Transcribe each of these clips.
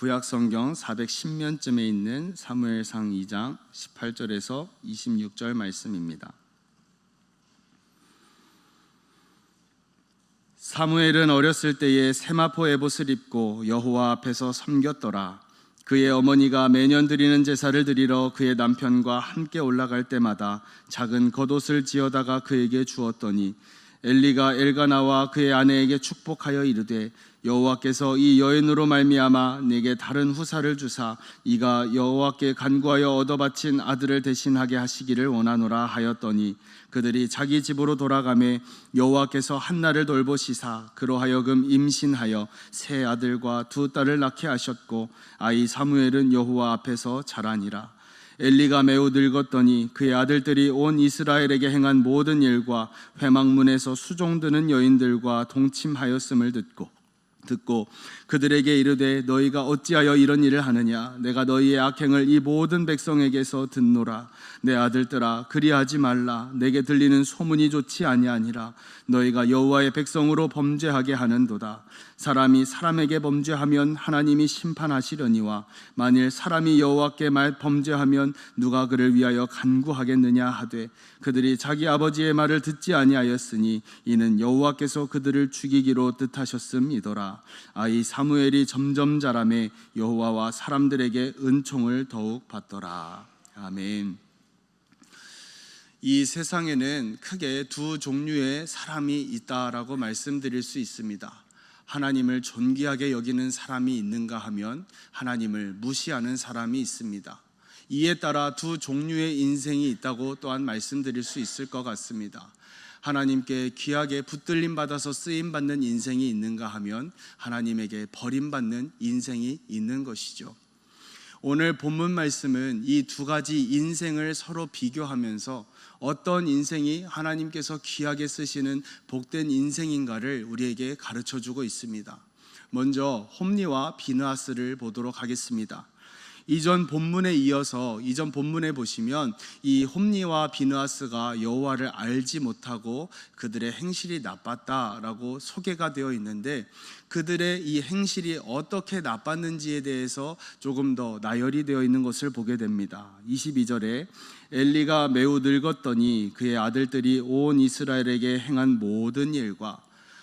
구약 성경 410면쯤에 있는 사무엘상 2장 18절에서 26절 말씀입니다. 사무엘은 어렸을 때에 세마포 에봇을 입고 여호와 앞에서 섬겼더라. 그의 어머니가 매년 드리는 제사를 드리러 그의 남편과 함께 올라갈 때마다 작은 겉옷을 지어다가 그에게 주었더니 엘리가 엘가나와 그의 아내에게 축복하여 이르되 여호와께서 이 여인으로 말미암아 내게 다른 후사를 주사 이가 여호와께 간구하여 얻어 바친 아들을 대신하게 하시기를 원하노라 하였더니 그들이 자기 집으로 돌아가매 여호와께서 한나를 돌보시사 그로 하여금 임신하여 세 아들과 두 딸을 낳게 하셨고 아이 사무엘은 여호와 앞에서 자라니라. 엘리가 매우 늙었더니 그의 아들들이 온 이스라엘에게 행한 모든 일과 회막문에서 수종드는 여인들과 동침하였음을 듣고 듣고 그들에게 이르되 너희가 어찌하여 이런 일을 하느냐? 내가 너희의 악행을 이 모든 백성에게서 듣노라. 내 아들들아 그리하지 말라. 내게 들리는 소문이 좋지 아니하니라. 너희가 여호와의 백성으로 범죄하게 하는도다 사람이 사람에게 범죄하면 하나님이 심판하시려니와 만일 사람이 여호와께 말 범죄하면 누가 그를 위하여 간구하겠느냐 하되 그들이 자기 아버지의 말을 듣지 아니하였으니 이는 여호와께서 그들을 죽이기로 뜻하셨음이더라 아이 사무엘이 점점 자라매 여호와와 사람들에게 은총을 더욱 받더라 아멘. 이 세상에는 크게 두 종류의 사람이 있다라고 말씀드릴 수 있습니다. 하나님을 존귀하게 여기는 사람이 있는가 하면 하나님을 무시하는 사람이 있습니다. 이에 따라 두 종류의 인생이 있다고 또한 말씀드릴 수 있을 것 같습니다. 하나님께 귀하게 붙들림 받아서 쓰임 받는 인생이 있는가 하면 하나님에게 버림받는 인생이 있는 것이죠. 오늘 본문 말씀은 이 두 가지 인생을 서로 비교하면서 어떤 인생이 하나님께서 귀하게 쓰시는 복된 인생인가를 우리에게 가르쳐 주고 있습니다. 먼저 홈리와 비느하스를 보도록 하겠습니다. 이전 본문에 이어서 이전 본문에 보시면 이 홈리와 비느하스가 여호와를 알지 못하고 그들의 행실이 나빴다라고 소개가 되어 있는데 그들의 이 행실이 어떻게 나빴는지에 대해서 조금 더 나열이 되어 있는 것을 보게 됩니다. 22절에 엘리가 매우 늙었더니 그의 아들들이 온 이스라엘에게 행한 모든 일과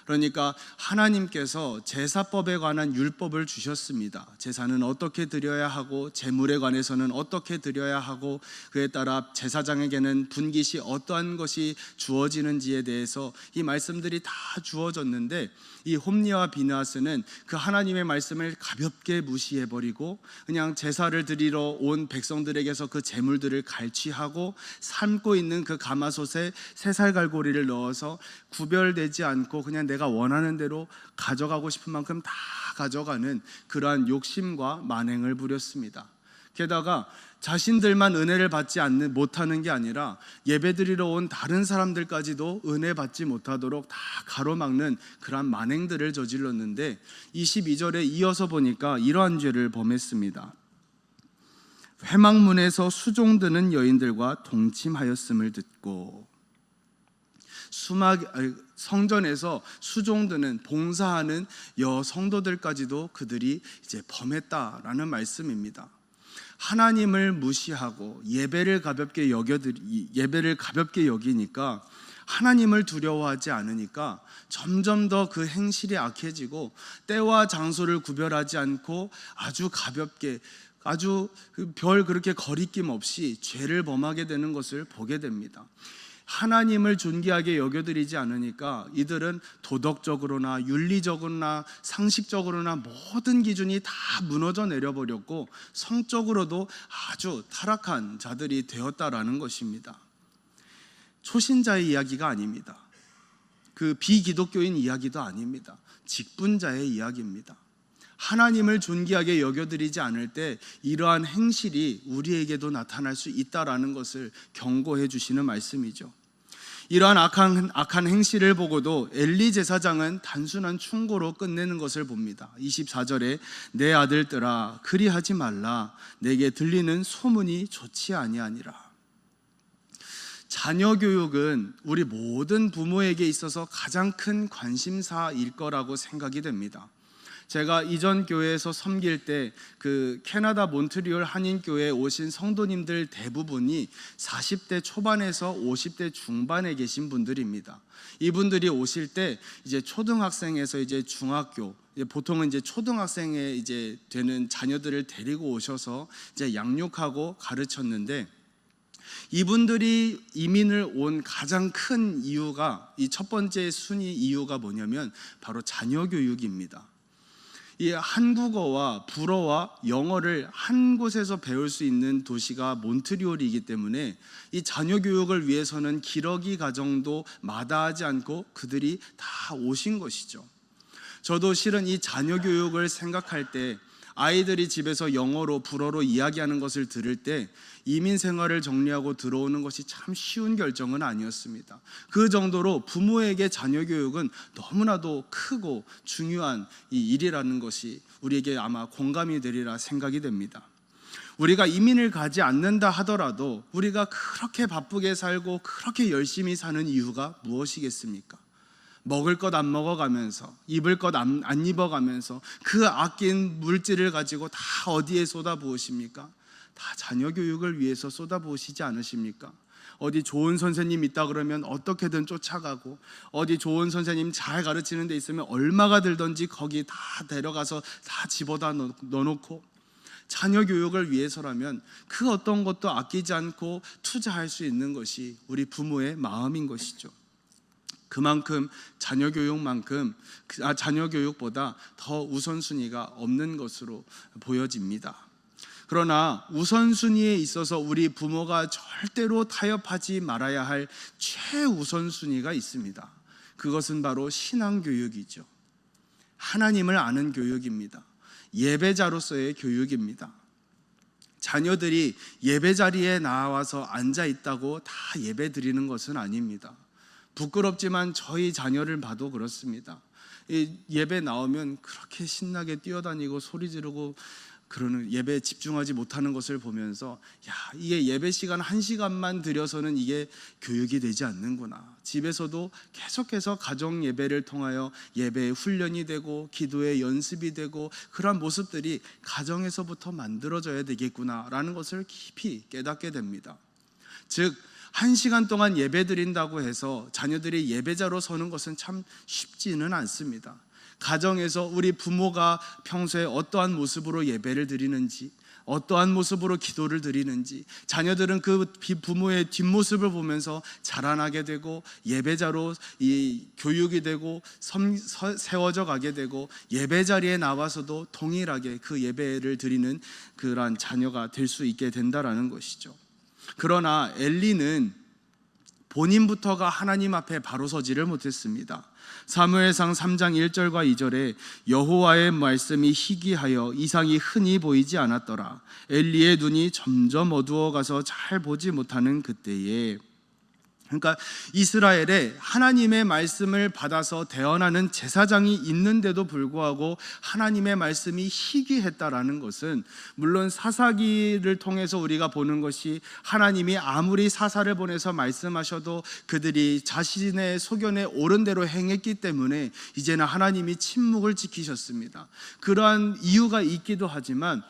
그러니까 하나님께서 제사법에 관한 율법을 주셨습니다. 제사는 어떻게 드려야 하고 제물에 관해서는 어떻게 드려야 하고 그에 따라 제사장에게는 분깃이 어떠한 것이 주어지는지에 대해서 이 말씀들이 다 주어졌는데 이 홈리와 비나스는 그 하나님의 말씀을 가볍게 무시해 버리고 그냥 제사를 드리러 온 백성들에게서 그 제물들을 갈취하고 삶고 있는 그 가마솥에 새살 갈고리를 넣어서 구별되지 않고 그냥 내가 원하는 대로 가져가고 싶은 만큼 다 가져가는 그러한 욕심과 만행을 부렸습니다. 게다가 자신들만 은혜를 받지 않는 못하는 게 아니라 예배드리러 온 다른 사람들까지도 은혜 받지 못하도록 다 가로막는 그러한 만행들을 저질렀는데 22절에 이어서 보니까 이러한 죄를 범했습니다. 회막문에서 수종드는 여인들과 동침하였음을 듣고 수막 성전에서 수종드는 봉사하는 여 성도들까지도 그들이 이제 범했다라는 말씀입니다. 하나님을 무시하고 예배를 가볍게 여겨 예배를 가볍게 여기니까 하나님을 두려워하지 않으니까 점점 더 그 행실이 악해지고 때와 장소를 구별하지 않고 아주 가볍게 아주 그별 그렇게 거리낌 없이 죄를 범하게 되는 것을 보게 됩니다. 하나님을 존귀하게 여겨드리지 않으니까 이들은 도덕적으로나 윤리적으로나 상식적으로나 모든 기준이 다 무너져 내려버렸고 성적으로도 아주 타락한 자들이 되었다라는 것입니다. 초신자의 이야기가 아닙니다. 그 비기독교인 이야기도 아닙니다. 직분자의 이야기입니다. 하나님을 존귀하게 여겨드리지 않을 때 이러한 행실이 우리에게도 나타날 수 있다라는 것을 경고해 주시는 말씀이죠. 이러한 악한, 악한 행실을 보고도 엘리 제사장은 단순한 충고로 끝내는 것을 봅니다. 24절에 내 아들들아 그리하지 말라 내게 들리는 소문이 좋지 아니하니라. 자녀 교육은 우리 모든 부모에게 있어서 가장 큰 관심사일 거라고 생각이 됩니다. 제가 이전 교회에서 섬길 때 그 캐나다 몬트리올 한인 교회에 오신 성도님들 대부분이 40대 초반에서 50대 중반에 계신 분들입니다. 이분들이 오실 때 이제 초등학생에서 이제 중학교 보통은 이제 초등학생에 이제 되는 자녀들을 데리고 오셔서 이제 양육하고 가르쳤는데 이분들이 이민을 온 가장 큰 이유가 이 첫 번째 순위 이유가 뭐냐면 바로 자녀 교육입니다. 이 한국어와 불어와 영어를 한 곳에서 배울 수 있는 도시가 몬트리올이기 때문에 이 자녀 교육을 위해서는 기러기 가정도 마다하지 않고 그들이 다 오신 것이죠. 저도 실은 이 자녀 교육을 생각할 때 아이들이 집에서 영어로 불어로 이야기하는 것을 들을 때 이민 생활을 정리하고 들어오는 것이 참 쉬운 결정은 아니었습니다. 그 정도로 부모에게 자녀 교육은 너무나도 크고 중요한 이 일이라는 것이 우리에게 아마 공감이 되리라 생각이 됩니다. 우리가 이민을 가지 않는다 하더라도 우리가 그렇게 바쁘게 살고 그렇게 열심히 사는 이유가 무엇이겠습니까? 먹을 것 안 먹어가면서 입을 것안 입어가면서 그 아낀 물질을 가지고 다 어디에 쏟아부으십니까? 다 자녀 교육을 위해서 쏟아부으시지 않으십니까? 어디 좋은 선생님 있다 그러면 어떻게든 쫓아가고 어디 좋은 선생님 잘 가르치는 데 있으면 얼마가 들던지 거기 다 데려가서 다 집어다 넣- 넣어놓고 자녀 교육을 위해서라면 그 어떤 것도 아끼지 않고 투자할 수 있는 것이 우리 부모의 마음인 것이죠. 그만큼 자녀 교육만큼 그- 아, 자녀 교육보다 더 우선순위가 없는 것으로 보여집니다. 그러나 우선순위에 있어서 우리 부모가 절대로 타협하지 말아야 할 최우선순위가 있습니다. 그것은 바로 신앙교육이죠. 하나님을 아는 교육입니다. 예배자로서의 교육입니다. 자녀들이 예배 자리에 나와서 앉아 있다고 다 예배 드리는 것은 아닙니다. 부끄럽지만 저희 자녀를 봐도 그렇습니다. 이 예배 나오면 그렇게 신나게 뛰어다니고 소리 지르고 그러는 예배에 집중하지 못하는 것을 보면서 야 이게 예배 시간 한 시간만 들여서는 이게 교육이 되지 않는구나 집에서도 계속해서 가정 예배를 통하여 예배의 훈련이 되고 기도의 연습이 되고 그러한 모습들이 가정에서부터 만들어져야 되겠구나라는 것을 깊이 깨닫게 됩니다 즉 한 시간 동안 예배 드린다고 해서 자녀들이 예배자로 서는 것은 참 쉽지는 않습니다. 가정에서 우리 부모가 평소에 어떠한 모습으로 예배를 드리는지, 어떠한 모습으로 기도를 드리는지, 자녀들은 그 비- 부모의 뒷모습을 보면서 자라나게 되고 예배자로 이 교육이 되고 섬- 서- 세워져 가게 되고 예배 자리에 나와서도 동일하게 그 예배를 드리는 그러한 자녀가 될 수 있게 된다라는 것이죠. 그러나 엘리는 본인부터가 하나님 앞에 바로 서지를 못했습니다. 사무엘상 3장 1절과 2절에 여호와의 말씀이 희귀하여 이상이 흔히 보이지 않았더라. 엘리의 눈이 점점 어두워 가서 잘 보지 못하는 그때에 그러니까 이스라엘에 하나님의 말씀을 받아서 대언하는 제사장이 있는데도 불구하고 하나님의 말씀이 희귀했다라는 것은 물론 사사기를 통해서 우리가 보는 것이 하나님이 아무리 사사를 보내서 말씀하셔도 그들이 자신의 소견에 옳은 대로 행했기 때문에 이제는 하나님이 침묵을 지키셨습니다. 그러한 이유가 있기도 하지만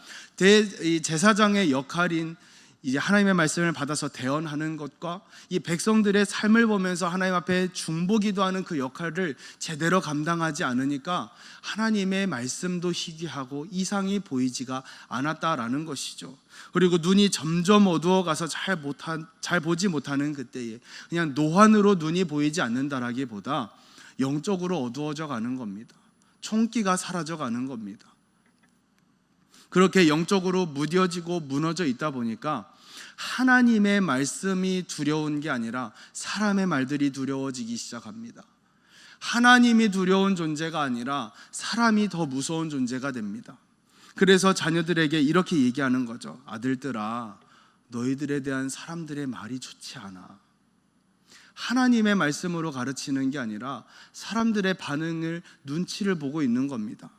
제사장의 역할인 이제 하나님의 말씀을 받아서 대언하는 것과 이 백성들의 삶을 보면서 하나님 앞에 중보기도 하는 그 역할을 제대로 감당하지 않으니까 하나님의 말씀도 희귀하고 이상이 보이지가 않았다라는 것이죠. 그리고 눈이 점점 어두워 가서 잘 못한 잘 보지 못하는 그때에 그냥 노환으로 눈이 보이지 않는다라기보다 영적으로 어두워져 가는 겁니다. 총기가 사라져 가는 겁니다. 그렇게 영적으로 무뎌지고 무너져 있다 보니까 하나님의 말씀이 두려운 게 아니라 사람의 말들이 두려워지기 시작합니다. 하나님이 두려운 존재가 아니라 사람이 더 무서운 존재가 됩니다. 그래서 자녀들에게 이렇게 얘기하는 거죠. 아들들아, 너희들에 대한 사람들의 말이 좋지 않아. 하나님의 말씀으로 가르치는 게 아니라 사람들의 반응을 눈치를 보고 있는 겁니다.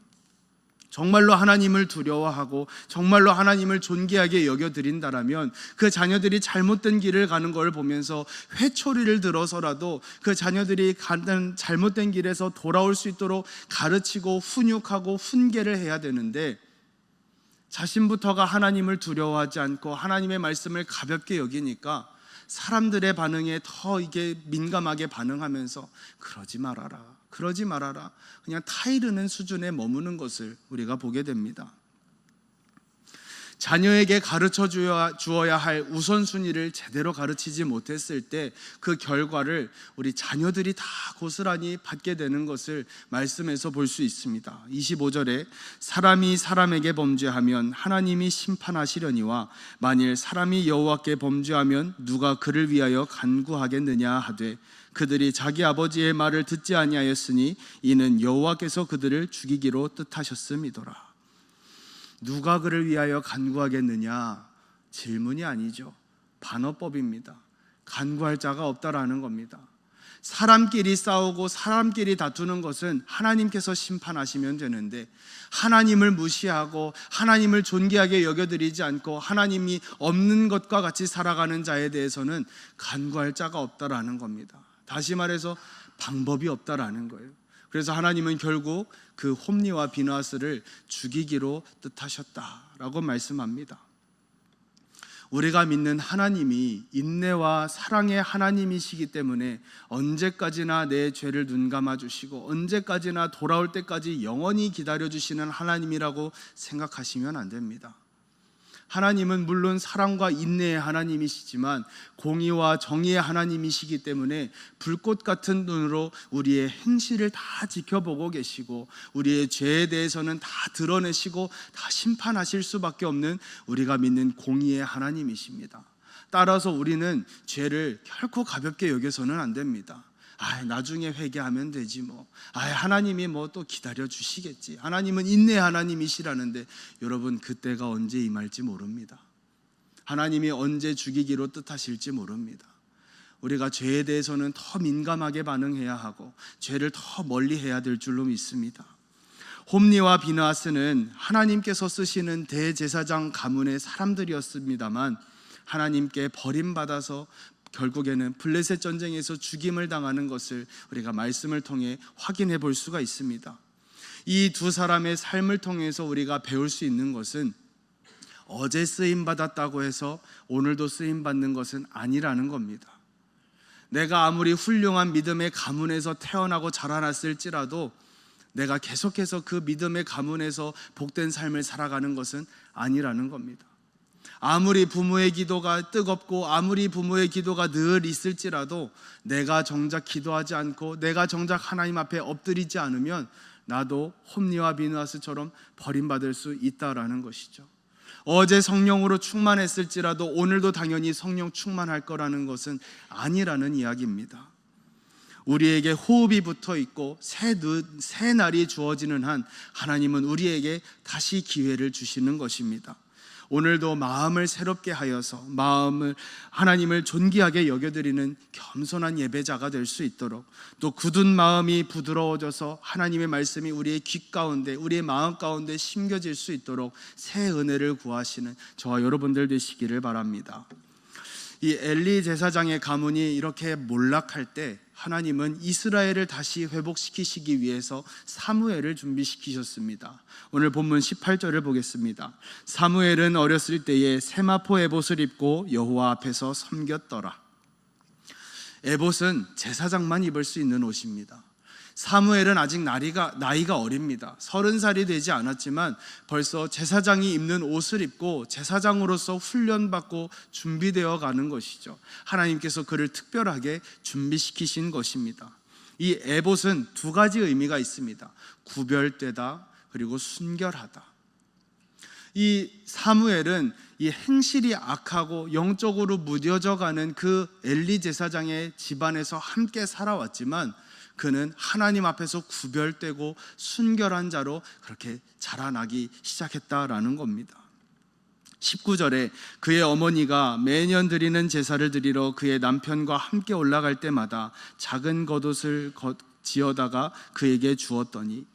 정말로 하나님을 두려워하고 정말로 하나님을 존귀하게 여겨 드린다라면 그 자녀들이 잘못된 길을 가는 걸 보면서 회초리를 들어서라도 그 자녀들이 가는 잘못된 길에서 돌아올 수 있도록 가르치고 훈육하고 훈계를 해야 되는데 자신부터가 하나님을 두려워하지 않고 하나님의 말씀을 가볍게 여기니까 사람들의 반응에 더 이게 민감하게 반응하면서 그러지 말아라. 그러지 말아라. 그냥 타이르는 수준에 머무는 것을 우리가 보게 됩니다. 자녀에게 가르쳐 주어야 할 우선순위를 제대로 가르치지 못했을 때 그 결과를 우리 자녀들이 다 고스란히 받게 되는 것을 말씀에서 볼 수 있습니다. 25절에 사람이 사람에게 범죄하면 하나님이 심판하시려니와 만일 사람이 여호와께 범죄하면 누가 그를 위하여 간구하겠느냐 하되 그들이 자기 아버지의 말을 듣지 아니하였으니 이는 여호와께서 그들을 죽이기로 뜻하셨음이더라. 누가 그를 위하여 간구하겠느냐? 질문이 아니죠. 반어법입니다. 간구할 자가 없다라는 겁니다. 사람끼리 싸우고 사람끼리 다투는 것은 하나님께서 심판하시면 되는데 하나님을 무시하고 하나님을 존귀하게 여겨드리지 않고 하나님이 없는 것과 같이 살아가는 자에 대해서는 간구할 자가 없다라는 겁니다. 다시 말해서 방법이 없다라는 거예요. 그래서 하나님은 결국 그 홈니와 비나스를 죽이기로 뜻하셨다라고 말씀합니다. 우리가 믿는 하나님이 인내와 사랑의 하나님이시기 때문에 언제까지나 내 죄를 눈 감아 주시고 언제까지나 돌아올 때까지 영원히 기다려 주시는 하나님이라고 생각하시면 안 됩니다. 하나님은 물론 사랑과 인내의 하나님이시지만 공의와 정의의 하나님이시기 때문에 불꽃 같은 눈으로 우리의 행실을 다 지켜보고 계시고 우리의 죄에 대해서는 다 드러내시고 다 심판하실 수밖에 없는 우리가 믿는 공의의 하나님이십니다. 따라서 우리는 죄를 결코 가볍게 여겨서는 안 됩니다. 아, 나중에 회개하면 되지 뭐. 아, 하나님이 뭐 또 기다려 주시겠지. 하나님은 인내 하나님이시라는데 여러분 그때가 언제 임할지 모릅니다. 하나님이 언제 죽이기로 뜻하실지 모릅니다. 우리가 죄에 대해서는 더 민감하게 반응해야 하고 죄를 더 멀리 해야 될 줄로 믿습니다. 홈니와 비나스는 하나님께서 쓰시는 대제사장 가문의 사람들이었습니다만 하나님께 버림받아서 결국에는 블레셋 전쟁에서 죽임을 당하는 것을 우리가 말씀을 통해 확인해 볼 수가 있습니다. 이 두 사람의 삶을 통해서 우리가 배울 수 있는 것은 어제 쓰임 받았다고 해서 오늘도 쓰임 받는 것은 아니라는 겁니다. 내가 아무리 훌륭한 믿음의 가문에서 태어나고 자라났을지라도 내가 계속해서 그 믿음의 가문에서 복된 삶을 살아가는 것은 아니라는 겁니다. 아무리 부모의 기도가 뜨겁고 아무리 부모의 기도가 늘 있을지라도 내가 정작 기도하지 않고 내가 정작 하나님 앞에 엎드리지 않으면 나도 홈니와 비누아스처럼 버림받을 수 있다라는 것이죠. 어제 성령으로 충만했을지라도 오늘도 당연히 성령 충만할 거라는 것은 아니라는 이야기입니다. 우리에게 호흡이 붙어 있고 새, 새 날이 주어지는 한 하나님은 우리에게 다시 기회를 주시는 것입니다. 오늘도 마음을 새롭게 하여서 마음을 하나님을 존귀하게 여겨드리는 겸손한 예배자가 될 수 있도록 또 굳은 마음이 부드러워져서 하나님의 말씀이 우리의 귀 가운데 우리의 마음 가운데 심겨질 수 있도록 새 은혜를 구하시는 저와 여러분들 되시기를 바랍니다. 이 엘리 제사장의 가문이 이렇게 몰락할 때 하나님은 이스라엘을 다시 회복시키시기 위해서 사무엘을 준비시키셨습니다. 오늘 본문 18절을 보겠습니다. 사무엘은 어렸을 때에 세마포 에봇을 입고 여호와 앞에서 섬겼더라. 에봇은 제사장만 입을 수 있는 옷입니다. 사무엘은 아직 나이가, 나이가 어립니다. 서른 살이 되지 않았지만 벌써 제사장이 입는 옷을 입고 제사장으로서 훈련받고 준비되어 가는 것이죠. 하나님께서 그를 특별하게 준비시키신 것입니다. 이 에봇은 두 가지 의미가 있습니다. 구별되다 그리고 순결하다. 이 사무엘은 이 행실이 악하고 영적으로 무뎌져 가는 그 엘리 제사장의 집안에서 함께 살아왔지만 그는 하나님 앞에서 구별되고 순결한 자로 그렇게 자라나기 시작했다라는 겁니다. 19절에 그의 어머니가 매년 드리는 제사를 드리러 그의 남편과 함께 올라갈 때마다 작은 겉옷을 지어다가 그에게 주었더니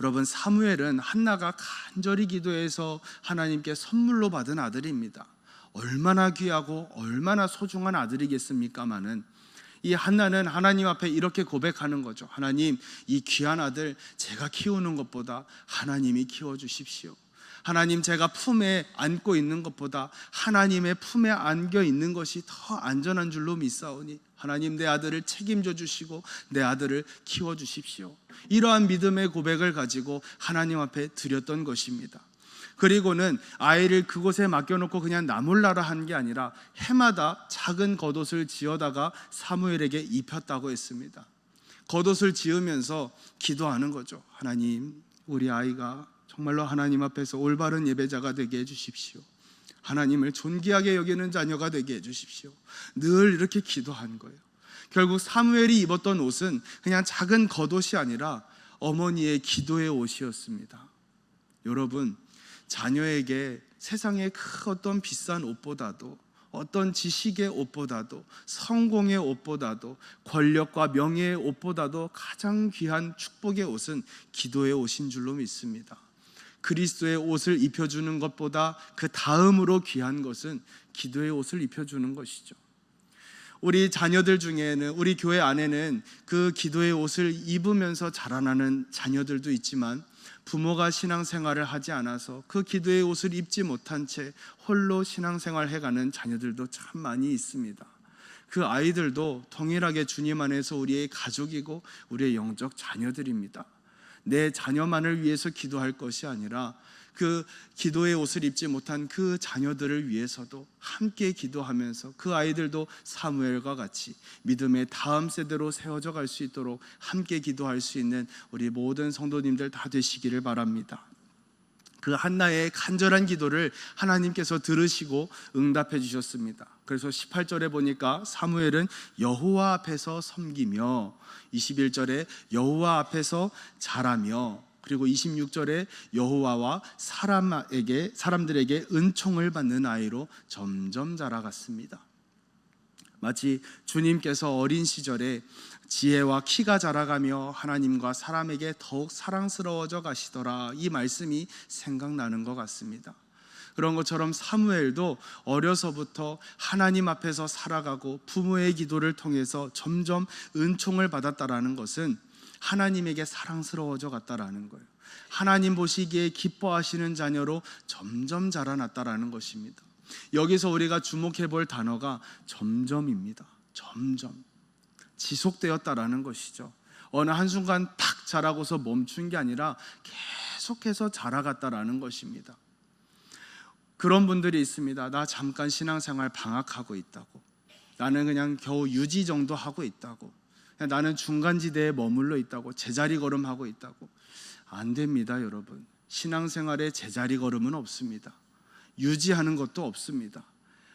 여러분 사무엘은 한나가 간절히 기도해서 하나님께 선물로 받은 아들입니다. 얼마나 귀하고 얼마나 소중한 아들이겠습니까마는 이 한나는 하나님 앞에 이렇게 고백하는 거죠. 하나님, 이 귀한 아들 제가 키우는 것보다 하나님이 키워 주십시오. 하나님 제가 품에 안고 있는 것보다 하나님의 품에 안겨 있는 것이 더 안전한 줄로 믿사오니 하나님 내 아들을 책임져 주시고 내 아들을 키워 주십시오. 이러한 믿음의 고백을 가지고 하나님 앞에 드렸던 것입니다. 그리고는 아이를 그곳에 맡겨놓고 그냥 나몰라라 한 게 아니라 해마다 작은 겉옷을 지어다가 사무엘에게 입혔다고 했습니다. 겉옷을 지으면서 기도하는 거죠. 하나님, 우리 아이가 정말로 하나님 앞에서 올바른 예배자가 되게 해주십시오. 하나님을 존귀하게 여기는 자녀가 되게 해주십시오. 늘 이렇게 기도한 거예요. 결국 사무엘이 입었던 옷은 그냥 작은 겉옷이 아니라 어머니의 기도의 옷이었습니다. 여러분, 자녀에게 세상의 그 어떤 비싼 옷보다도 어떤 지식의 옷보다도 성공의 옷보다도 권력과 명예의 옷보다도 가장 귀한 축복의 옷은 기도의 옷인 줄로 믿습니다. 그리스도의 옷을 입혀주는 것보다 그 다음으로 귀한 것은 기도의 옷을 입혀주는 것이죠. 우리 자녀들 중에는 우리 교회 안에는 그 기도의 옷을 입으면서 자라나는 자녀들도 있지만 부모가 신앙생활을 하지 않아서 그 기도의 옷을 입지 못한 채 홀로 신앙생활 해가는 자녀들도 참 많이 있습니다. 그 아이들도 동일하게 주님 안에서 우리의 가족이고 우리의 영적 자녀들입니다. 내 자녀만을 위해서 기도할 것이 아니라 그 기도의 옷을 입지 못한 그 자녀들을 위해서도 함께 기도하면서 그 아이들도 사무엘과 같이 믿음의 다음 세대로 세워져 갈 수 있도록 함께 기도할 수 있는 우리 모든 성도님들 다 되시기를 바랍니다. 그 한나의 간절한 기도를 하나님께서 들으시고 응답해 주셨습니다. 그래서 18절에 보니까 사무엘은 여호와 앞에서 섬기며 21절에 여호와 앞에서 자라며 그리고 26절에 여호와와 사람에게 사람들에게 은총을 받는 아이로 점점 자라갔습니다. 마치 주님께서 어린 시절에 지혜와 키가 자라가며 하나님과 사람에게 더욱 사랑스러워져 가시더라 이 말씀이 생각나는 것 같습니다. 그런 것처럼 사무엘도 어려서부터 하나님 앞에서 살아가고 부모의 기도를 통해서 점점 은총을 받았다라는 것은 하나님에게 사랑스러워져 갔다라는 거예요. 하나님 보시기에 기뻐하시는 자녀로 점점 자라났다라는 것입니다. 여기서 우리가 주목해 볼 단어가 점점입니다. 점점. 지속되었다라는 것이죠. 어느 한순간 탁 자라고서 멈춘 게 아니라 계속해서 자라갔다라는 것입니다. 그런 분들이 있습니다. 나 잠깐 신앙생활 방학하고 있다고. 나는 그냥 겨우 유지 정도 하고 있다고. 나는 중간지대에 머물러 있다고. 제자리 걸음하고 있다고. 안 됩니다, 여러분. 신앙생활에 제자리 걸음은 없습니다. 유지하는 것도 없습니다.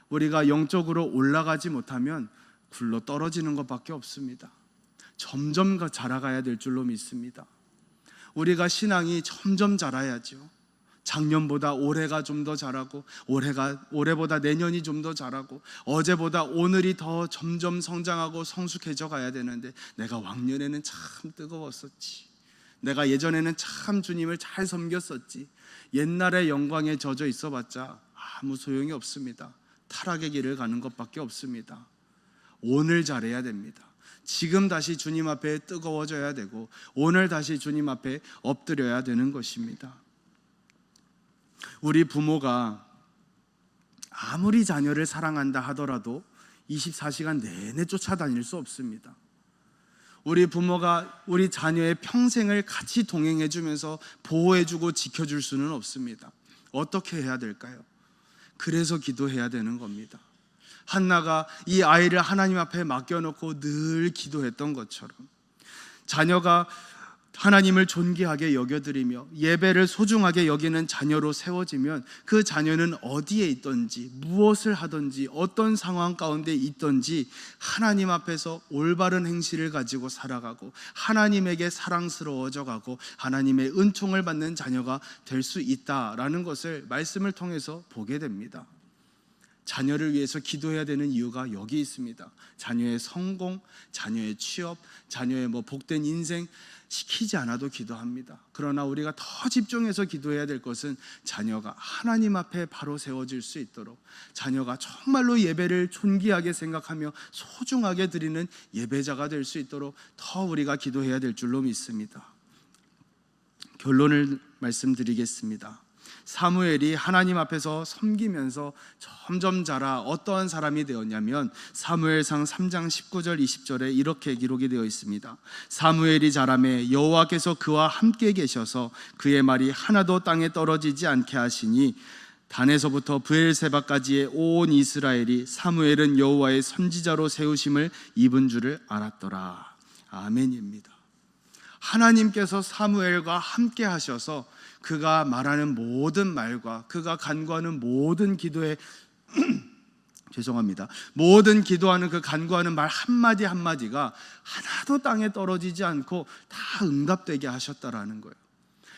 우리가 영적으로 올라가지 못하면 굴러 떨어지는 것밖에 없습니다. 점점 자라가야 될 줄로 믿습니다. 우리가 신앙이 점점 자라야죠. 작년보다 올해가 좀더 자라고 올해가 올해보다 내년이 좀더 자라고 어제보다 오늘이 더 점점 성장하고 성숙해져 가야 되는데 내가 왕년에는 참 뜨거웠었지. 내가 예전에는 참 주님을 잘 섬겼었지. 옛날의 영광에 젖어 있어 봤자 아무 소용이 없습니다. 타락의 길을 가는 것밖에 없습니다. 오늘 잘해야 됩니다. 지금 다시 주님 앞에 뜨거워져야 되고 오늘 다시 주님 앞에 엎드려야 되는 것입니다. 우리 부모가 아무리 자녀를 사랑한다 하더라도 24시간 내내 쫓아다닐 수 없습니다. 우리 부모가 우리 자녀의 평생을 같이 동행해 주면서 보호해 주고 지켜 줄 수는 없습니다. 어떻게 해야 될까요? 그래서 기도해야 되는 겁니다. 한나가 이 아이를 하나님 앞에 맡겨놓고 늘 기도했던 것처럼 자녀가 하나님을 존귀하게 여겨드리며 예배를 소중하게 여기는 자녀로 세워지면 그 자녀는 어디에 있든지 무엇을 하든지 어떤 상황 가운데 있든지 하나님 앞에서 올바른 행실을 가지고 살아가고 하나님에게 사랑스러워져 가고 하나님의 은총을 받는 자녀가 될 수 있다라는 것을 말씀을 통해서 보게 됩니다. 자녀를 위해서 기도해야 되는 이유가 여기 있습니다. 자녀의 성공, 자녀의 취업, 자녀의 뭐 복된 인생 시키지 않아도 기도합니다. 그러나 우리가 더 집중해서 기도해야 될 것은 자녀가 하나님 앞에 바로 세워질 수 있도록 자녀가 정말로 예배를 존귀하게 생각하며 소중하게 드리는 예배자가 될 수 있도록 더 우리가 기도해야 될 줄로 믿습니다. 결론을 말씀드리겠습니다. 사무엘이 하나님 앞에서 섬기면서 점점 자라 어떠한 사람이 되었냐면 사무엘상 3장 19절 20절에 이렇게 기록이 되어 있습니다. 사무엘이 자라매 여호와께서 그와 함께 계셔서 그의 말이 하나도 땅에 떨어지지 않게 하시니 단에서부터 브엘세바까지의 온 이스라엘이 사무엘은 여호와의 선지자로 세우심을 입은 줄을 알았더라. 아멘입니다. 하나님께서 사무엘과 함께 하셔서 그가 말하는 모든 말과 그가 간구하는 모든 기도에 죄송합니다. 모든 기도하는 그 간구하는 말 한마디 한마디가 하나도 땅에 떨어지지 않고 다 응답되게 하셨다라는 거예요.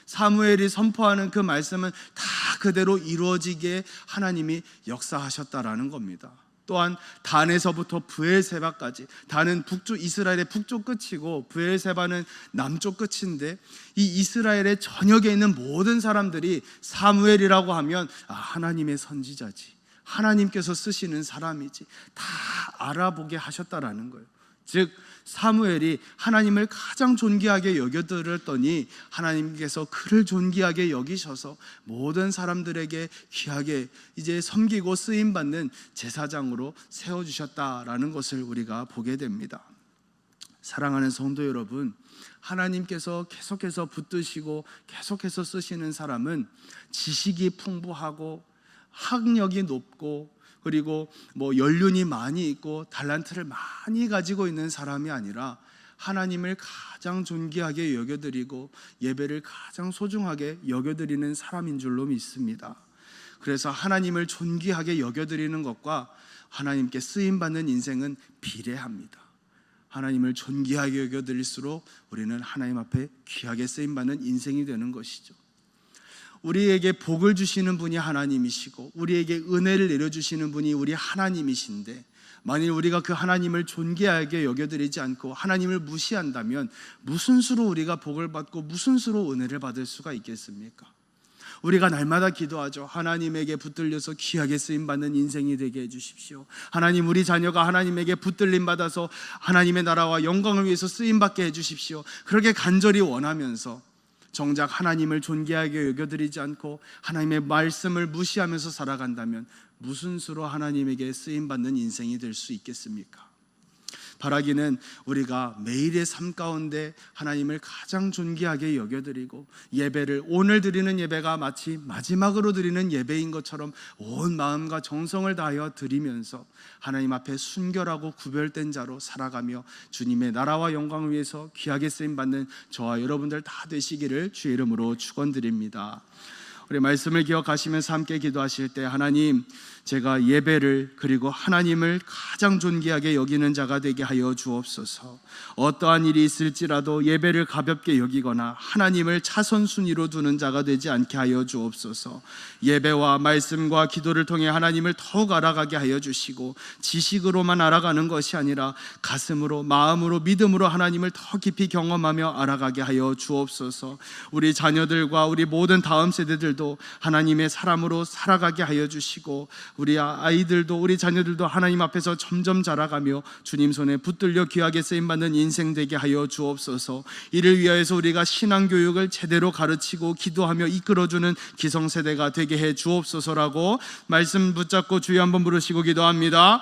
사무엘이 선포하는 그 말씀은 다 그대로 이루어지게 하나님이 역사하셨다라는 겁니다. 또한 단에서부터 부엘세바까지 단은 북쪽 이스라엘의 북쪽 끝이고 부엘세바는 남쪽 끝인데 이 이스라엘의 전역에 있는 모든 사람들이 사무엘이라고 하면 아, 하나님의 선지자지 하나님께서 쓰시는 사람이지 다 알아보게 하셨다라는 거예요. 즉 사무엘이 하나님을 가장 존귀하게 여겨들었더니 하나님께서 그를 존귀하게 여기셔서 모든 사람들에게 귀하게 이제 섬기고 쓰임 받는 제사장으로 세워 주셨다라는 것을 우리가 보게 됩니다. 사랑하는 성도 여러분, 하나님께서 계속해서 붙드시고 계속해서 쓰시는 사람은 지식이 풍부하고 학력이 높고 그리고 뭐 연륜이 많이 있고 달란트를 많이 가지고 있는 사람이 아니라 하나님을 가장 존귀하게 여겨드리고 예배를 가장 소중하게 여겨드리는 사람인 줄로 믿습니다. 그래서 하나님을 존귀하게 여겨드리는 것과 하나님께 쓰임 받는 인생은 비례합니다. 하나님을 존귀하게 여겨드릴수록 우리는 하나님 앞에 귀하게 쓰임 받는 인생이 되는 것이죠. 우리에게 복을 주시는 분이 하나님이시고 우리에게 은혜를 내려주시는 분이 우리 하나님이신데 만일 우리가 그 하나님을 존귀하게 여겨드리지 않고 하나님을 무시한다면 무슨 수로 우리가 복을 받고 무슨 수로 은혜를 받을 수가 있겠습니까? 우리가 날마다 기도하죠. 하나님에게 붙들려서 귀하게 쓰임 받는 인생이 되게 해 주십시오. 하나님 우리 자녀가 하나님에게 붙들림 받아서 하나님의 나라와 영광을 위해서 쓰임 받게 해 주십시오. 그렇게 간절히 원하면서 정작 하나님을 존귀하게 여겨드리지 않고 하나님의 말씀을 무시하면서 살아간다면 무슨 수로 하나님에게 쓰임 받는 인생이 될 수 있겠습니까? 바라기는 우리가 매일의 삶 가운데 하나님을 가장 존귀하게 여겨드리고 예배를 오늘 드리는 예배가 마치 마지막으로 드리는 예배인 것처럼 온 마음과 정성을 다하여 드리면서 하나님 앞에 순결하고 구별된 자로 살아가며 주님의 나라와 영광을 위해서 귀하게 쓰임 받는 저와 여러분들 다 되시기를 주의 이름으로 축원드립니다. 우리 말씀을 기억하시면서 함께 기도하실 때 하나님 제가 예배를 그리고 하나님을 가장 존귀하게 여기는 자가 되게 하여 주옵소서. 어떠한 일이 있을지라도 예배를 가볍게 여기거나 하나님을 차선 순위로 두는 자가 되지 않게 하여 주옵소서. 예배와 말씀과 기도를 통해 하나님을 더욱 알아가게 하여 주시고 지식으로만 알아가는 것이 아니라 가슴으로 마음으로 믿음으로 하나님을 더 깊이 경험하며 알아가게 하여 주옵소서. 우리 자녀들과 우리 모든 다음 세대들도 하나님의 사람으로 살아가게 하여 주시고 우리 아이들도 우리 자녀들도 하나님 앞에서 점점 자라가며 주님 손에 붙들려 귀하게 쓰임 받는 인생 되게 하여 주옵소서. 이를 위하여서 우리가 신앙 교육을 제대로 가르치고 기도하며 이끌어주는 기성 세대가 되게 해 주옵소서라고 말씀 붙잡고 주여 한번 부르시고 기도합니다.